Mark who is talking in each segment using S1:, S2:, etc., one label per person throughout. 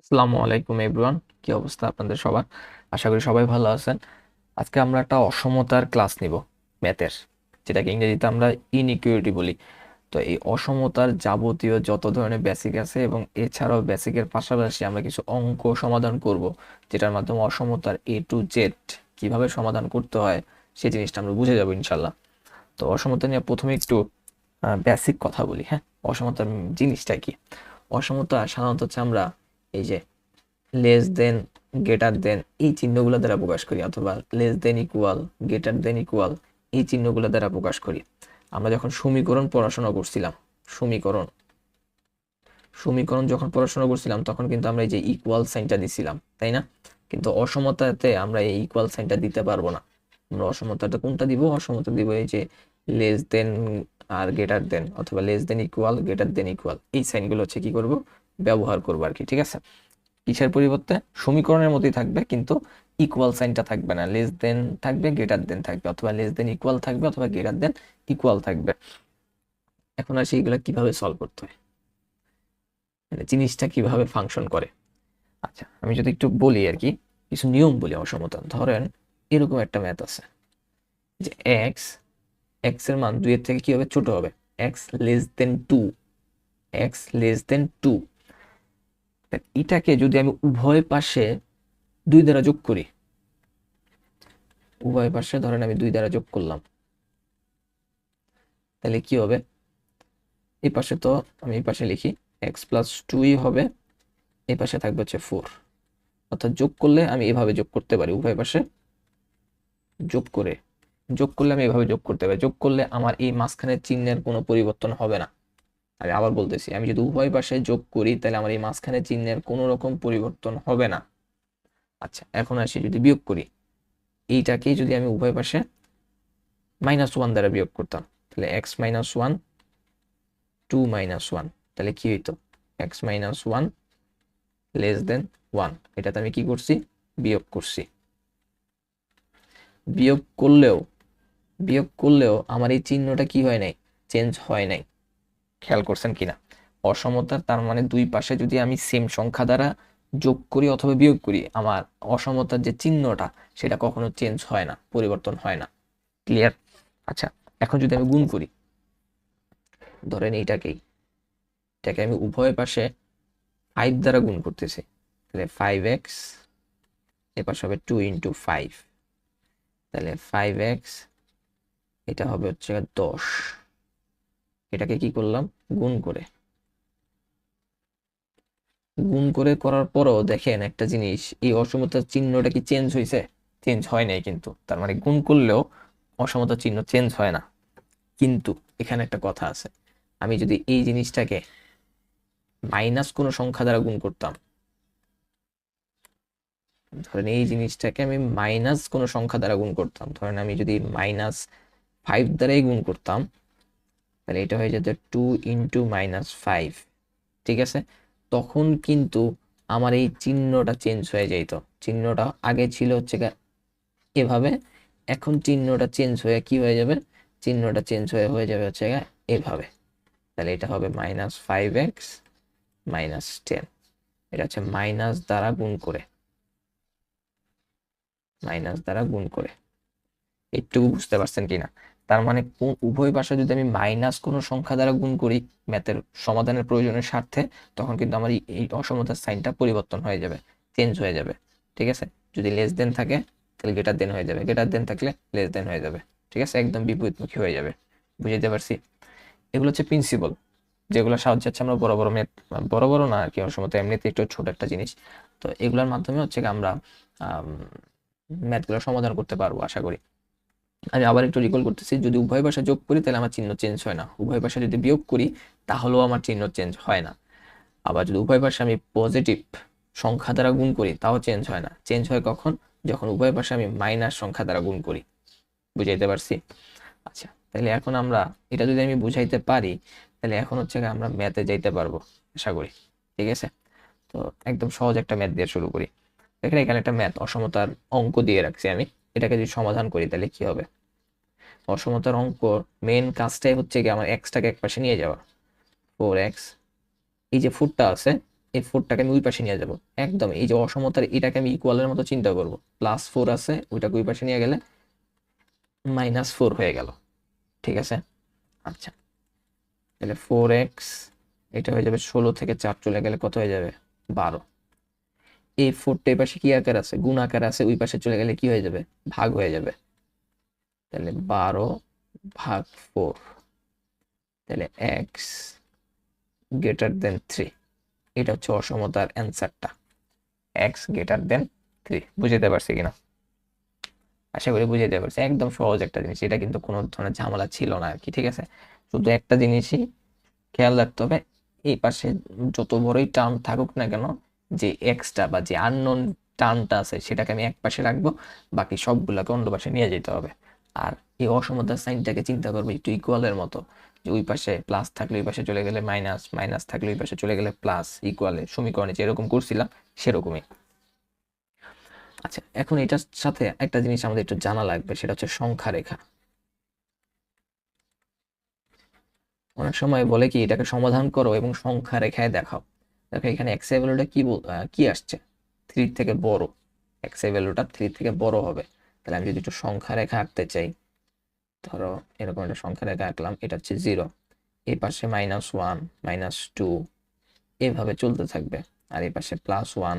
S1: আসসালামু আলাইকুম এভরিওয়ান। কি অবস্থা আপনাদের সবার? আশা করি সবাই ভালো আছেন। আজকে আমরা একটা অসমতার ক্লাস নিব, ম্যাথের। যেটাকে ইংরেজিতে আমরা ইনইকুইটি বলি। তো এই অসমতার যাবতীয় যত ধরনের বেসিক আছে এবং এছাড়াও বেসিকের পাশাপাশি আমরা কিছু অঙ্ক সমাধান করব, যেটার মাধ্যমে অসমতার এ টু জেড কীভাবে সমাধান করতে হয় সেই জিনিসটা আমরা বুঝে যাব ইনশাল্লাহ। তো অসমতা নিয়ে প্রথমে একটু বেসিক কথা বলি হ্যাঁ? অসমতার জিনিসটা কি? অসমতা সাধারণত হচ্ছে আমরা এই যে লেস দেন গ্রেটার দেন এই চিহ্নগুলো দ্বারা প্রকাশ করি, অথবা less than equal greater than equal এই চিহ্নগুলো দ্বারা প্রকাশ করি। আমরা যখন সমীকরণ পড়াশোনা করছিলাম, সমীকরণ সমীকরণ যখন পড়াশোনা করছিলাম, তখন কিন্তু আমরা এই যে ইকুয়াল সাইনটা দিছিলাম, তাই না? কিন্তু অসমতাতে আমরা এই ইকুয়াল সাইনটা দিতে পারব না। আমরা অসমতাটা কোনটা দিব? অসমতা দিব এই যে লেস দেন আর গ্রেটার দেন অথবা less than equal greater than equal এই সাইনগুলো হচ্ছে কি করব? ব্যবহার করব আর কি, ঠিক আছে? কিসের পরিবর্তে? সমীকরণের মতোই থাকবে, কিন্তু ইকুয়াল সাইনটা থাকবে না। লেস দেন থাকবে গ্রেটার দেন থাকবে, অথবা লেস দেন ইকুয়াল থাকবে, অথবা গ্রেটার দেন ইকুয়াল থাকবে। এখন আর সেইগুলো কীভাবে সলভ করতে হয়? মানে জিনিসটা কীভাবে ফাংশন করে? আচ্ছা আমি যদি একটু বলি আর কি, কিছু নিয়ম বলি অসমতা ধরেন, এরকম একটা ম্যাথ আছে। যে এক্স এক্সের মান দুইয়ের থেকে কি হবে? ছোট হবে। X less than two X less than two এটাকে যদি আমি উভয় পাশে দুই দ্বারা যোগ করি, উভয় পাশে ধরেন আমি দুই দ্বারা যোগ করলাম, তাহলে কি হবে? এই পাশে তো আমি এই পাশে লিখি এক্স প্লাস টুই হবে, এই পাশে থাকবে হচ্ছে ফোর অর্থাৎ যোগ করলে আমি এভাবে যোগ করতে পারি, উভয় পাশে যোগ করে। যোগ করলে আমি এভাবে যোগ করতে পারি, যোগ করলে আমার এই মাঝখানের চিহ্নের কোনো পরিবর্তন হবে না। আমি আবার বলতেছি, আমি যদি উভয় পাশে যোগ করি, তাহলে আমার এই মাঝখানে চিহ্নের কোনো রকম পরিবর্তন হবে না। আচ্ছা এখন আসি যদি বিয়োগ করি। এইটাকেই যদি আমি উভয় পাশে মাইনাস ওয়ান দ্বারা বিয়োগ করতাম, তাহলে X minus one two minus one তাহলে কি হইতো? X minus one less than one এটাতে আমি কি করছি? বিয়োগ করছি। বিয়োগ করলেও বিয়োগ করলেও আমার এই চিহ্নটা কি হয় নাই? চেঞ্জ হয় নাই। খেয়াল করছেন কিনা? অসমতার তার মানে দুই পাশে যদি আমি সেম সংখ্যা দ্বারা যোগ করি অথবা বিয়োগ করি, আমার অসমতার যে চিহ্নটা, সেটা কখনো চেঞ্জ হয় না, পরিবর্তন হয় না। ক্লিয়ার আচ্ছা এখন যদি আমি গুণ করি, ধরেন এইটাকেই, এটাকে আমি উভয় পাশে ফাইভ দ্বারা গুণ করতেছি, তাহলে ফাইভ এক্স এ পাশে হবে টু ইন্টু ফাইভ তাহলে ফাইভ এক্স এটা হবে হচ্ছে দশ। এটাকে কি করলাম? গুণ করে। গুণ করে করার পরও দেখেন একটা জিনিস, এই অসমতার চিহ্নটা কি চেঞ্জ হয়েছে চেঞ্জ হয় নাই কিন্তু। তার মানে গুণ করলেও অসমতার চিহ্ন চেঞ্জ হয় না। কিন্তু এখানে একটা কথা আছে। আমি যদি এই জিনিসটাকে মাইনাস কোনো সংখ্যা দ্বারা গুণ করতাম, ধরেন এই জিনিসটাকে আমি মাইনাস কোনো সংখ্যা দ্বারা গুণ করতাম। ধরেন আমি যদি মাইনাস ফাইভ দ্বারাই গুণ করতাম তাহলে এটা হয়ে যেত টু ইন্টু মাইনাস ফাইভ ঠিক আছে? তখন কিন্তু আমার এই চিহ্নটা চেঞ্জ হয়ে যেত চিহ্নটা আগে ছিল হচ্ছে এভাবে, এখন চিহ্নটা চেঞ্জ হয়ে কি হয়ে যাবে? চিহ্নটা চেঞ্জ হয়ে হয়ে যাবে হচ্ছে এভাবে। তাহলে এটা হবে minus five X minus ten এটা হচ্ছে মাইনাস দ্বারা গুণ করে। মাইনাস দ্বারা গুণ করে। একটু বুঝতে পারছেন কিনা? তার মানে উভয় পাশে যদি আমি মাইনাস কোনো সংখ্যা দ্বারা গুণ করি ম্যাথের সমাধানের প্রয়োজনের স্বার্থে, তখন কিন্তু আমার এই অসমতার সাইনটা পরিবর্তন হয়ে যাবে চেঞ্জ হয়ে যাবে। ঠিক আছে? যদি লেস দেন থাকে, তাহলে গেটার দেন হয়ে যাবে। গেটার দেন থাকলে লেস দেন হয়ে যাবে। ঠিক আছে? একদম বিপরীতমুখী হয়ে যাবে। বুঝতে পারছি? এগুলো হচ্ছে প্রিন্সিপাল যেগুলো সাহায্য হচ্ছে আমরা বড় বড় ম্যাথ, বড় বড় না আর কি অসমতা এমনিতে একটু ছোট একটা জিনিস। তো এগুলোর মাধ্যমে হচ্ছে আমরা ম্যাথগুলো সমাধান করতে পারব, আশা করি। আমি আবার একটু রিকল করতেছি, যদি উভয় ভাষা যোগ করি, তাহলে আমার চিহ্ন চেঞ্জ হয় না। উভয় ভাষা যদি বিয়োগ করি, তাহলেও আমার চিহ্ন চেঞ্জ হয় না। আবার যদি উভয় ভাষা আমি পজিটিভ সংখ্যা দ্বারা গুণ করি, তাও চেঞ্জ হয় না। চেঞ্জ হয় কখন? যখন উভয় ভাষা আমি মাইনাস সংখ্যা দ্বারা গুণ করি। বুঝাইতে পারছি? আচ্ছা তাহলে এখন আমরা, এটা যদি আমি বুঝাইতে পারি, তাহলে এখন হচ্ছে আমরা ম্যাথে যাইতে পারব, আশা করি। ঠিক আছে? তো একদম সহজ একটা ম্যাথ দিয়ে শুরু করি। এখানে এখানে একটা ম্যাথ অসমতার অঙ্ক দিয়ে রাখছি আমি। এটাকে যদি সমাধান করি, তাহলে কি হবে? অসমতার অঙ্ক মেন কাজটাই হচ্ছে কি আমার এক্সটাকে এক পাশে নিয়ে যাওয়া। ফোর এক্স এই যে ফুটটা আছে, এই ফোরটাকে আমি ওই পাশে নিয়ে যাব। একদম এই যে অসমতার এটাকে আমি ইকুয়ালের মতো চিন্তা করব। প্লাস ফোর আছে, ওইটাকে ওই পাশে নিয়ে গেলে মাইনাস ফোর হয়ে গেল। ঠিক আছে? আচ্ছা। তাহলে ফোর এক্স এটা হয়ে যাবে ষোলো থেকে চার, চলে গেলে কত হয়ে যাবে? বারো। এই ফোরটা এই পাশে কি আকার আছে? গুণ আকার আছে, ওই পাশে চলে গেলে কি হয়ে যাবে? ভাগ হয়ে যাবে। তাহলে বারো ভাগ ফোর তাহলে এক্স গ্রেটার দেন থ্রি এটা হচ্ছে অসমতার অ্যান্সারটা। এক্স গ্রেটার দেন থ্রি বুঝতে পারছি কিনা? আশা করি বুঝাইতে পারছি। একদম সহজ একটা জিনিস। এটা কিন্তু কোনো ধরনের ঝামেলা ছিল না আর কি ঠিক আছে? শুধু একটা জিনিসই খেয়াল রাখতে হবে। এই পাশে যত বড়ই টার্ম থাকুক না কেন যে এক্সটা বা যে আননোন টার্মটা আছে, সেটাকে আমি এক পাশে রাখব, বাকি সবগুলোকে অন্য পাশে নিয়ে যেতে হবে। আর এই অসমতার সাইনটাকে চিন্তা করব একটু ইকুয়ালের মতো, যে ওই পাশে প্লাস থাকলে ওই পাশে চলে গেলে মাইনাস মাইনাস থাকলে ওই পাশে চলে গেলে প্লাস ইকুয়ালে সমীকরণে যেরকম করছিলাম, সেরকমই। আচ্ছা এখন এটার সাথে একটা জিনিস আমাদের একটু জানা লাগবে, সেটা হচ্ছে সংখ্যা রেখা। অনেক সময় বলে কি, এটাকে সমাধান করো এবং সংখ্যা রেখায় দেখাও। দেখো এখানে এক্সের ভ্যালুটা কি আহ, কি আসছে? থ্রি থেকে বড়। এক্সের ভ্যালুটা থ্রি থেকে বড় হবে। তাহলে আমি যদি একটু সংখ্যা রেখা আঁকতে চাই ধরো এরকম একটা সংখ্যা রেখা আঁকলাম এটা হচ্ছে জিরো এই পাশে মাইনাস ওয়ান মাইনাস টু এভাবে চলতে থাকবে। আর এই পাশে plus one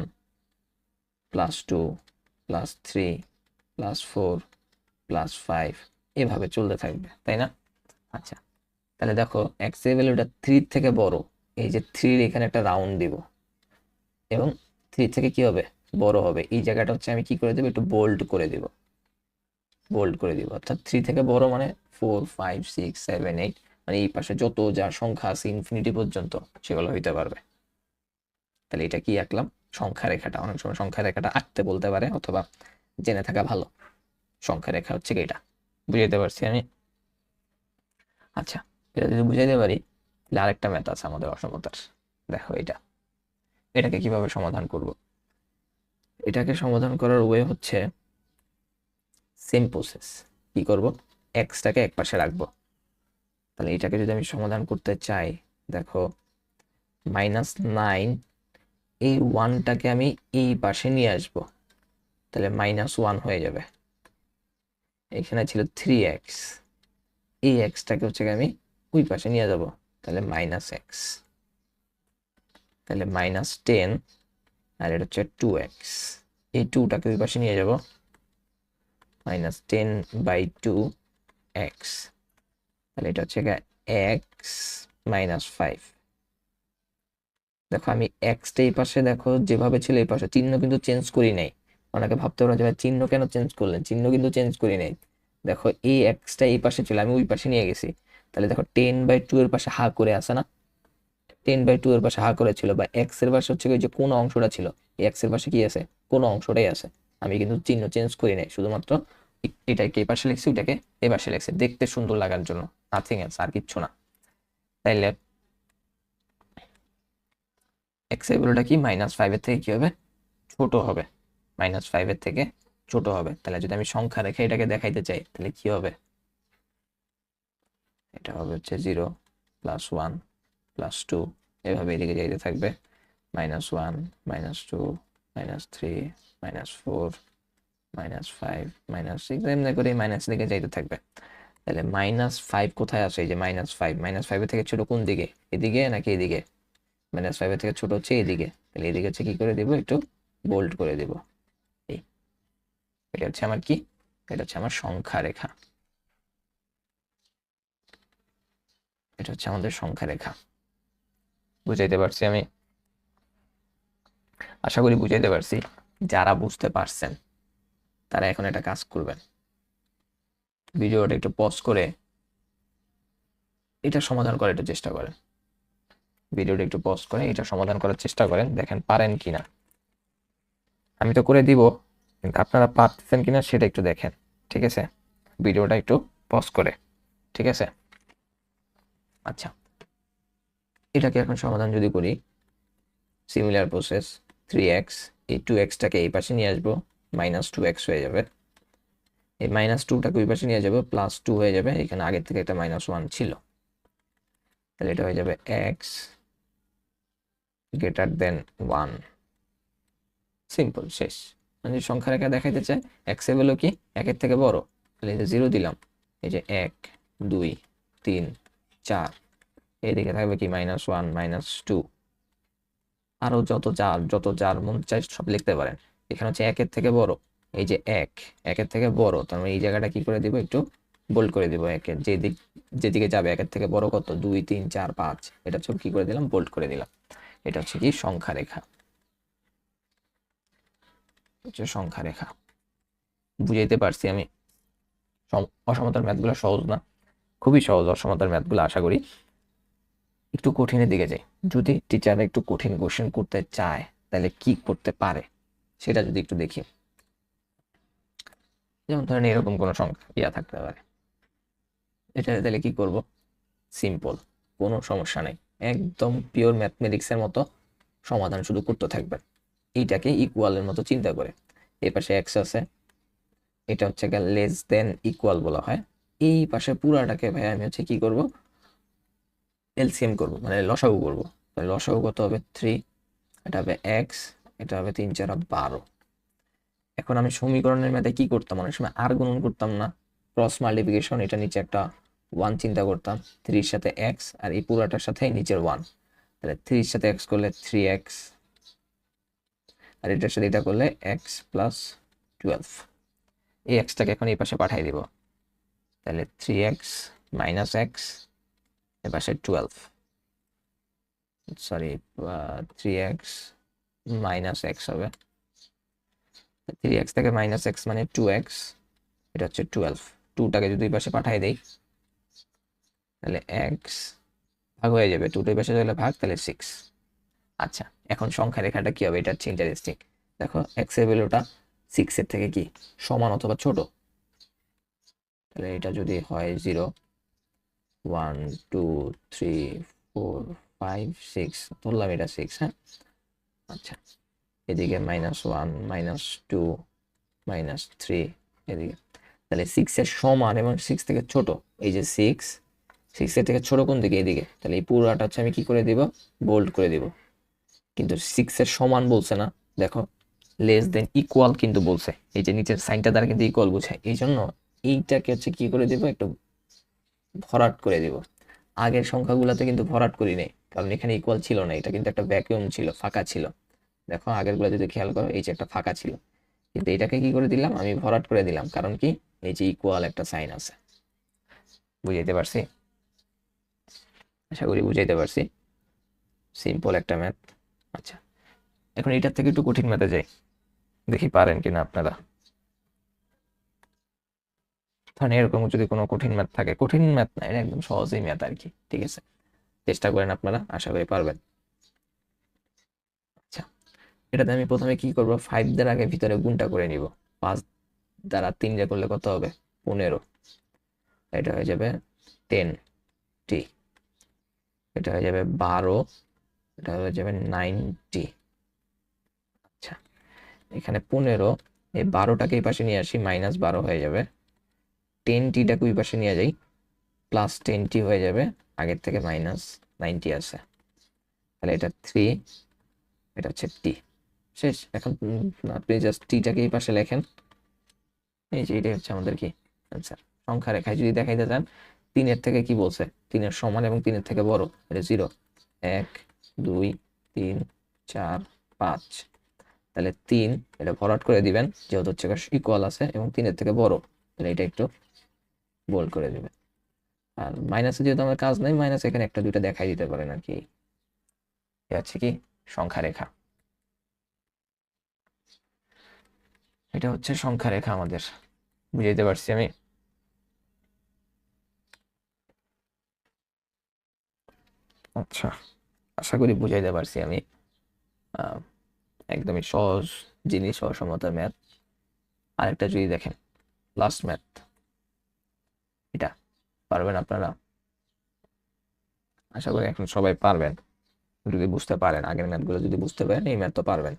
S1: plus two plus three plus four plus five এভাবে চলতে থাকবে তাই না? আচ্ছা তাহলে দেখো এক্সের ভ্যালুটা থ্রি থেকে বড়। এই যে থ্রির এখানে একটা রাউন্ড দিব। এবং থ্রি থেকে কি হবে? বড় হবে। এই জায়গাটা হচ্ছে আমি কি করে দেবো? একটু বোল্ড করে দিব। বোল্ড করে দিব। অর্থাৎ থ্রি থেকে বড় মানে four five six seven eight মানে এই পাশে যত যা সংখ্যা আছে ইনফিনিটি পর্যন্ত সেগুলো হইতে পারবে। তাহলে এটা কি আঁকলাম? সংখ্যা রেখাটা। অনেক সময় সংখ্যা রেখাটা আঁকতে বলতে পারে অথবা জেনে থাকা ভালো। সংখ্যা রেখা হচ্ছে কি এটা? বুঝাইতে পারছি আমি? আচ্ছা এটা যদি বুঝাইতে পারি আরেকটা ম্যাথ আছে আমাদের অসমতার। দেখো এটা। এটাকে কীভাবে সমাধান করব? এটাকে সমাধান করার ওয়ে হচ্ছে সেম প্রসেস কি করব? এক্সটাকে এক পাশে রাখব। তাহলে এটাকে যদি আমি সমাধান করতে চাই, দেখো মাইনাস নাইন এই ওয়ানটাকে আমি এই পাশে নিয়ে আসব। তাহলে মাইনাস ওয়ান হয়ে যাবে। এখানে ছিল থ্রি এক্স এই এক্সটাকে হচ্ছে আমি ওই পাশে নিয়ে যাব। তাহলে মাইনাস এক্স তাহলে মাইনাস টেন আর এটা হচ্ছে টু এক্স এই টুটাকে ওই পাশে নিয়ে যাব। Minus ten by two X তাহলে এটা হচ্ছে এক্স মাইনাস ফাইভ দেখো আমি এক্সটা এই পাশে দেখো, যেভাবে ছিল এই পাশে। চিহ্ন কিন্তু চেঞ্জ করি নাই। অনেকে ভাবতে পারো যে ভাই চিহ্ন কেন চেঞ্জ করলেন? চিহ্ন কিন্তু চেঞ্জ করি নাই। দেখো এই এক্সটা এই পাশে ছিল, আমি ওই পাশে নিয়ে গেছি। তাহলে দেখো টেন বাই টু এর পাশে হা করে আছে না? টেন বাই টু এর পাশে হা করে ছিল বা এক্সের পাশে হচ্ছে যে কোন অংশটা ছিল? এক্সের পাশে কি আছে? কোন অংশটাই আছে। আমি কিন্তু চিহ্ন চেঞ্জ করি নাই, শুধুমাত্র এটাকে এই পাশে লিখছি, ওইটাকে এই পাশে লিখছি। দেখতে সুন্দর লাগার জন্য। নাথিং এলস আর কিচ্ছু না। তাইলে এক্সের ভ্যালুটা কি? মাইনাস ফাইভের থেকে কি হবে? ছোট হবে। মাইনাস ফাইভের থেকে ছোট হবে। তাহলে যদি আমি সংখ্যা রেখে এটাকে দেখাইতে চাই, তাহলে কি হবে? এটা হবে হচ্ছে zero plus one plus two এভাবে এদিকে যাইতে থাকবে। Minus one minus two minus three minus four minus five minus six এমনি করে মাইনাস দিকে যাইতে থাকবে। তাহলে মাইনাস ফাইভ কোথায় আসে? এই যে মাইনাস ফাইভ মাইনাস ফাইভের থেকে ছোট কোন দিকে? এদিকে নাকি এদিকে? মাইনাস ফাইভের থেকে ছোট হচ্ছে এদিকে। তাহলে এদিকে হচ্ছে কি করে দিব? একটু বোল্ড করে দিব। এই, এটা হচ্ছে আমার কি? এটা হচ্ছে আমার সংখ্যা রেখা। এটা হচ্ছে আমাদের সংখ্যা রেখা। বুঝাইতে পারছি আমি? আশা করি বুঝাইতে পারছি। যারা বুঝতে পারছেন, তারা এখন এটা কাজ করবেন। ভিডিওটা একটু পজ করে এটা সমাধান করার একটু চেষ্টা করেন। ভিডিওটা একটু পজ করে এটা সমাধান করার চেষ্টা করেন, দেখেন পারেন কিনা। আমি তো করে দিব, কিন্তু আপনারা পারতেছেন কিনা সেটা একটু দেখেন, ঠিক আছে? ভিডিওটা একটু পজ করে, ঠিক আছে? আচ্ছা। এটাকে এখন সমাধান যদি করি সিমিলার প্রসেস থ্রি এক্স এই টু এক্সটাকে এই পাশে নিয়ে আসব মাইনাস টু এক্স হয়ে যাবে। এই মাইনাস টুটাকে ওই পাশে নিয়ে যাবে প্লাস টু হয়ে যাবে, এখানে আগের থেকে একটা মাইনাস ওয়ান ছিল। তাহলে এটা হয়ে যাবে x greater than one simple শেষ। মানে সংখ্যা রেখা দেখাইতে চায় এক্সের ভ্যালু কি? একের থেকে বড়। তাহলে এই যে জিরো দিলাম, এই যে এক, দুই, তিন চার। এদিকে থাকবে কি? মাইনাস ওয়ান মাইনাস টু আরও যত যার যত যার মন চাই সব লিখতে পারেন। এখানে হচ্ছে একের থেকে বড়। এই যে এক, একের থেকে বড়। তার মানে এই জায়গাটা কি করে দিব? একটু বোল্ড করে দিব একের। যে দিক যেদিকে যাবে একের থেকে বড় কত? দুই, তিন, চার, পাঁচ। এটা হচ্ছে কি করে দিলাম? বোল্ড করে দিলাম। এটা হচ্ছে কি? সংখ্যা রেখা। হচ্ছে সংখ্যা রেখা। বুঝাইতে পারছি আমি? সম- অসমতার ম্যাথগুলো সহজ না। খুবই সহজ অসমতার ম্যাথগুলো আশা করি। একটু কঠিনের দিকে যাই। যদি টিচাররা একটু কঠিন কোশ্চেন করতে চায়, তাহলে কি করতে পারে? সেটা যদি একটু দেখি। যেমন ধরেন এরকম কোনো সংখ্যা ইয়া থাকতে পারে। এটা তাহলে কি করব? সিম্পল কোনো সমস্যা নেই। একদম পিওর ম্যাথমেটিক্সের মতো সমাধান শুধু করতে থাকবেন এইটাকে ইকুয়ালের মতো চিন্তা করে। এই পাশে এক্স আছে। এটা হচ্ছে লেস দেন ইকুয়াল বলা হয়। এই পাশে পুরাটাকে ভাই আমি হচ্ছে কি করব? এলসিএম করব মানে লসাগু করব। তাহলে লসাগু কত হবে? থ্রি এটা হবে এক্স এটা হবে তিন, চার বারো। এখন আমি সমীকরণের ম্যাথে কি করতাম? অনেক সময় আর গুণন করতাম না। ক্রস মাল্টিপ্লিকেশন এটা নিচে একটা ওয়ান চিন্তা করতাম। থ্রির সাথে এক্স আর এই পুরাটার সাথে নিচের ওয়ান তাহলে থ্রির সাথে এক্স করলে থ্রি এক্স আর এটার সাথে এটা করলে এক্স প্লাস টুয়েলভ এই এক্সটাকে এখন এই পাশে পাঠিয়ে দিব। তাহলে থ্রি এক্স মাইনাস এক্স এ পাশে twelve sorry three x minus x হবে। থ্রি এক্স থেকে মাইনাস এক্স মানে টু এক্স এটা হচ্ছে টুয়েলভ টুটাকে যদি এই পাশে পাঠিয়ে দেই, তাহলে এক্স ভাগ হয়ে যাবে। টুটা পাশে চলে ভাগ, তাহলে সিক্স আচ্ছা এখন সংখ্যা রেখাটা কি হবে? এটা হচ্ছে ইন্টারেস্টিং দেখো এক্সের ভ্যালুটা সিক্স এর থেকে কি? সমান অথবা ছোট? তাহলে এটা যদি হয় zero one two three four five six ধরলাম এটা সিক্স হ্যাঁ? আচ্ছা এদিকে minus one minus two minus three এদিকে। তাহলে সিক্সের সমান এবং সিক্স থেকে ছোট, এই যে সিক্স সিক্সের থেকে ছোট কোন দিকে? এদিকে। তাহলে এই পুরোটা হচ্ছে আমি কি করে দিব? বোল্ড করে দিব। কিন্তু সিক্সের সমান বলছে না, দেখো লেস দেন ইকুয়াল কিন্তু বলছে। এই যে নিচের সাইনটা দ্বারা কিন্তু ইকুয়াল বোঝায়। এই জন্য এইটাকে হচ্ছে কি করে দিব? একটু ভরাট করে দিব। আগের সংখ্যাগুলোতে কিন্তু ভরাট করি নাই, কারণ এখানে ইকুয়াল ছিল না। এটা কিন্তু একটা ভ্যাকুয়াম ছিল, ফাঁকা ছিল। দেখো, আগেরগুলো যদি খেয়াল করো, এই যে একটা ফাঁকা ছিল। কিন্তু এটাকে কি করে দিলাম? আমি ভরাট করে দিলাম, কারণ কি? এই যে ইকুয়াল একটা সাইন আছে। বুঝাইতে পারছি? আশা করি বুঝাইতে পারছি। সিম্পল একটা ম্যাথ আচ্ছা এখন এটার থেকে একটু কঠিন ম্যাথে যাই। দেখি পারেন কিনা আপনারা। ধরেন এরকম যদি কোনো কঠিন ম্যাথ থাকে, কঠিন ম্যাথ না, এটা একদম সহজেই ম্যাথ আর কি, ঠিক আছে? চেষ্টা করেন আপনারা, আশা করি পারবেন। আচ্ছা এটাতে আমি প্রথমে কি করব? ফাইভ দ্বারা আগে ভিতরে গুণটা করে নিব। পাঁচ দ্বারা তিন যা করলে কত হবে? পনেরো। এটা হয়ে যাবে টেন টি এটা হয়ে যাবে বারো। এটা হয়ে যাবে নাইনটি আচ্ছা এখানে পনেরো, এই বারোটাকে এই পাশে নিয়ে আসি মাইনাস বারো হয়ে যাবে। টেন টিটাকে ওই পাশে নিয়ে যাই প্লাস টেন টি হয়ে যাবে, আগের থেকে মাইনাস নাইনটি আছে। তাহলে এটা থ্রি এটা হচ্ছে টি শেষ, এখন আপনি জাস্ট টিটাকে এই পাশে লেখেন। এই যে, এটাই হচ্ছে আমাদের কি অ্যান্সার সংখ্যা রেখায় যদি দেখাইতে চান, তিনের থেকে কি বলছে? তিনের সমান এবং তিনের থেকে বড়, এটা জিরো এক, দুই, তিন, চার, পাঁচ। তাহলে তিন, এটা ভরাট করে দিবেন, যেহেতু হচ্ছে ইকুয়াল আছে এবং তিনের থেকে বড়। তাহলে এটা একটু বোল্ড করে দেবেন আর মাইনাসে যেহেতু আমার কাজ নেই মাইনাস এখানে একটা, দুইটা দেখাই দিতে পারেন আর কি। হচ্ছে কি? সংখ্যা রেখা এটা হচ্ছে সংখ্যা রেখা আমাদের। বুঝাইতে পারছি আমি? আচ্ছা আশা করি বুঝাইতে পারছি আমি। একদমই সহজ জিনিস অসমতার ম্যাথ। আরেকটা যদি দেখেন লাস্ট ম্যাথ এটা পারবেন আপনারা। আশা করি এখন সবাই পারবেন। যদি বুঝতে পারেন, আগের ম্যাথগুলো যদি বুঝতে পারেন, এই ম্যাথ তো পারবেন।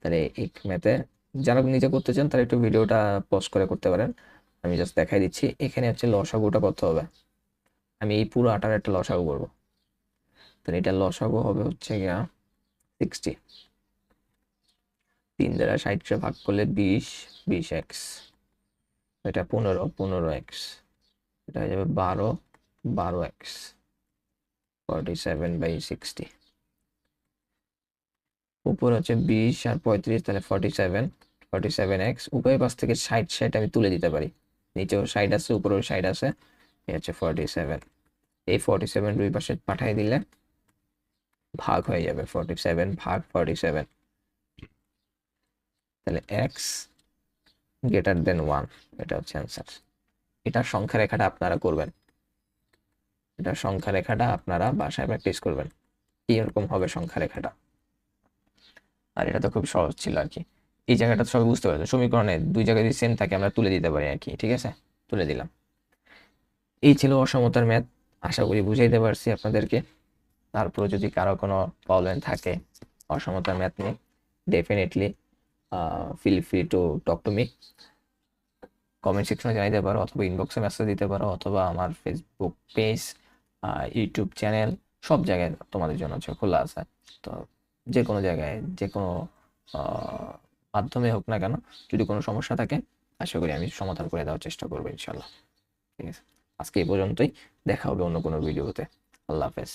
S1: তাহলে এই ম্যাথে যারা নিজে করতে চান, তারা একটু ভিডিওটা পজ করে করতে পারেন। আমি জাস্ট দেখাই দিচ্ছি। এখানে হচ্ছে লসাগুটা কত হবে। আমি এই পুরো আটার একটা লসাগু করব। তাহলে এটা লসাগু হবে হচ্ছে গিয়া সিক্সটি তিন দ্বারা ষাটটা ভাগ করলে বিশ বিশ এক্স এটা পনেরো পনেরো এক্স এটা হয়ে যাবে বারো বারো x forty seven by sixty উপর হচ্ছে বিশ আর পঁয়ত্রিশ, তাহলে forty seven forty seven x. উভয় পাশ থেকে ষাট ষাট আমি তুলে দিতে পারি। নিচেও সাইড আছে, উপরেও সাইড আছে, এই হচ্ছে ফর্টি সেভেন এই ফর্টি সেভেন দুই পাশে পাঠিয়ে দিলে ভাগ হয়ে যাবে ফর্টি সেভেন ভাগ ফর্টি সেভেন তাহলে এক্স গ্রেটার দেন ওয়ান এটা হচ্ছে অ্যান্সার এটার সংখ্যা রেখাটা আপনারা করবেন। এটার সংখ্যা রেখাটা আপনারা বাসায় প্র্যাকটিস করবেন। এরকম হবে সংখ্যা রেখাটা? আর এটা তো খুব সহজ ছিল আর কি। এই জায়গাটা সবাই বুঝতে পারছে সমীকরণে দুই জায়গায় যদি সেম থাকে, আমরা তুলে দিতে পারি আর কি, ঠিক আছে? তুলে দিলাম। এই ছিল অসমতার ম্যাথ আশা করি বুঝাইতে পারছি আপনাদেরকে। তারপরে যদি কারও কোনো প্রবলেম থাকে অসমতার ম্যাথ নিয়ে definitely feel free to talk to me comment সেকশনে জানাইতে পারো, অথবা ইনবক্সে মেসেজ দিতে পারো, অথবা আমার ফেসবুক পেজ ইউটিউব চ্যানেল সব জায়গায় তোমাদের জন্য হচ্ছে খোলা আছে। তো যে কোনো জায়গায়, যে কোনো মাধ্যমে হোক না কেন, যদি কোনো সমস্যা থাকে, আশা করি আমি সমাধান করে দেওয়ার চেষ্টা করব ইনশাল্লাহ ঠিক আছে? আজকে এই পর্যন্তই, দেখা হবে অন্য কোনো ভিডিওতে আল্লাহ হাফেজ।